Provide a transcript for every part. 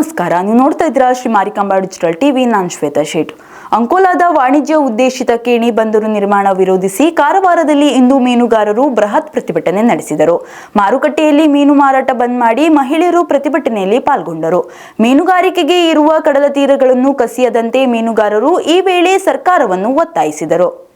ನಮಸ್ಕಾರ. ನೀವು ನೋಡ್ತಾ ಇದ್ದೀರಾ ಶ್ರೀ ಮಾರಿಕಾಂಬಾ ಡಿಜಿಟಲ್ ಟಿವಿ. ನಾನು ಶ್ವೇತಾ ಶೇಟ್. ಅಂಕೋಲಾದ ವಾಣಿಜ್ಯ ಉದ್ದೇಶಿತ ಕೇಣಿ ಬಂದರು ನಿರ್ಮಾಣ ವಿರೋಧಿಸಿ ಕಾರವಾರದಲ್ಲಿ ಇಂದು ಮೀನುಗಾರರು ಬೃಹತ್ ಪ್ರತಿಭಟನೆ ನಡೆಸಿದರು. ಮಾರುಕಟ್ಟೆಯಲ್ಲಿ ಮೀನು ಮಾರಾಟ ಬಂದ್ ಮಾಡಿ ಮಹಿಳೆಯರು ಪ್ರತಿಭಟನೆಯಲ್ಲಿ ಪಾಲ್ಗೊಂಡರು. ಮೀನುಗಾರಿಕೆಗೆ ಇರುವ ಕಡಲ ತೀರಗಳನ್ನು ಕಸಿಯದಂತೆ ಮೀನುಗಾರರು ಈ ವೇಳೆ ಸರ್ಕಾರವನ್ನು ಒತ್ತಾಯಿಸಿದರು.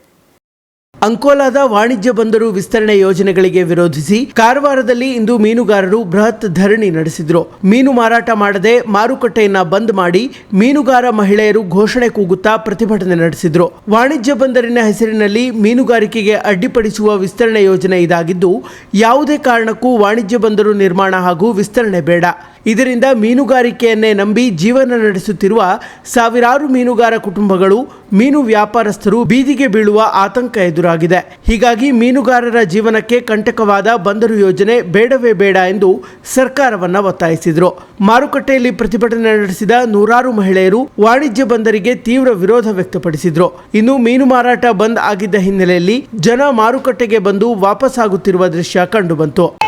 ಅಂಕೋಲಾದ ವಾಣಿಜ್ಯ ಬಂದರು ವಿಸ್ತರಣೆ ಯೋಜನೆಗಳಿಗೆ ವಿರೋಧಿಸಿ ಕಾರವಾರದಲ್ಲಿ ಇಂದು ಮೀನುಗಾರರು ಬೃಹತ್ ಧರಣಿ ನಡೆಸಿದ್ರು. ಮೀನು ಮಾರಾಟ ಮಾಡದೆ ಮಾರುಕಟ್ಟೆಯನ್ನ ಬಂದ್ ಮಾಡಿ ಮೀನುಗಾರ ಮಹಿಳೆಯರು ಘೋಷಣೆ ಕೂಗುತ್ತಾ ಪ್ರತಿಭಟನೆ ನಡೆಸಿದ್ರು. ವಾಣಿಜ್ಯ ಬಂದರಿನ ಹೆಸರಿನಲ್ಲಿ ಮೀನುಗಾರಿಕೆಗೆ ಅಡ್ಡಿಪಡಿಸುವ ವಿಸ್ತರಣೆ ಯೋಜನೆ ಇದಾಗಿದ್ದು, ಯಾವುದೇ ಕಾರಣಕ್ಕೂ ವಾಣಿಜ್ಯ ಬಂದರು ನಿರ್ಮಾಣ ಹಾಗೂ ವಿಸ್ತರಣೆ ಬೇಡ. ಇದರಿಂದ ಮೀನುಗಾರಿಕೆಯನ್ನೇ ನಂಬಿ ಜೀವನ ನಡೆಸುತ್ತಿರುವ ಸಾವಿರಾರು ಮೀನುಗಾರ ಕುಟುಂಬಗಳು, ಮೀನು ವ್ಯಾಪಾರಸ್ಥರು ಬೀದಿಗೆ ಬೀಳುವ ಆತಂಕ ಎದುರಾಗಿದೆ. ಹೀಗಾಗಿ ಮೀನುಗಾರರ ಜೀವನಕ್ಕೆ ಕಂಟಕವಾದ ಬಂದರು ಯೋಜನೆ ಬೇಡವೇ ಬೇಡ ಎಂದು ಸರ್ಕಾರವನ್ನ ಒತ್ತಾಯಿಸಿದರು. ಮಾರುಕಟ್ಟೆಯಲ್ಲಿ ಪ್ರತಿಭಟನೆ ನಡೆಸಿದ ನೂರಾರು ಮಹಿಳೆಯರು ವಾಣಿಜ್ಯ ಬಂದರಿಗೆ ತೀವ್ರ ವಿರೋಧ ವ್ಯಕ್ತಪಡಿಸಿದ್ರು. ಇನ್ನು ಮೀನು ಮಾರಾಟ ಬಂದ್ ಆಗಿದ್ದ ಹಿನ್ನೆಲೆಯಲ್ಲಿ ಜನ ಮಾರುಕಟ್ಟೆಗೆ ಬಂದು ವಾಪಸ್ಸಾಗುತ್ತಿರುವ ದೃಶ್ಯ ಕಂಡುಬಂತು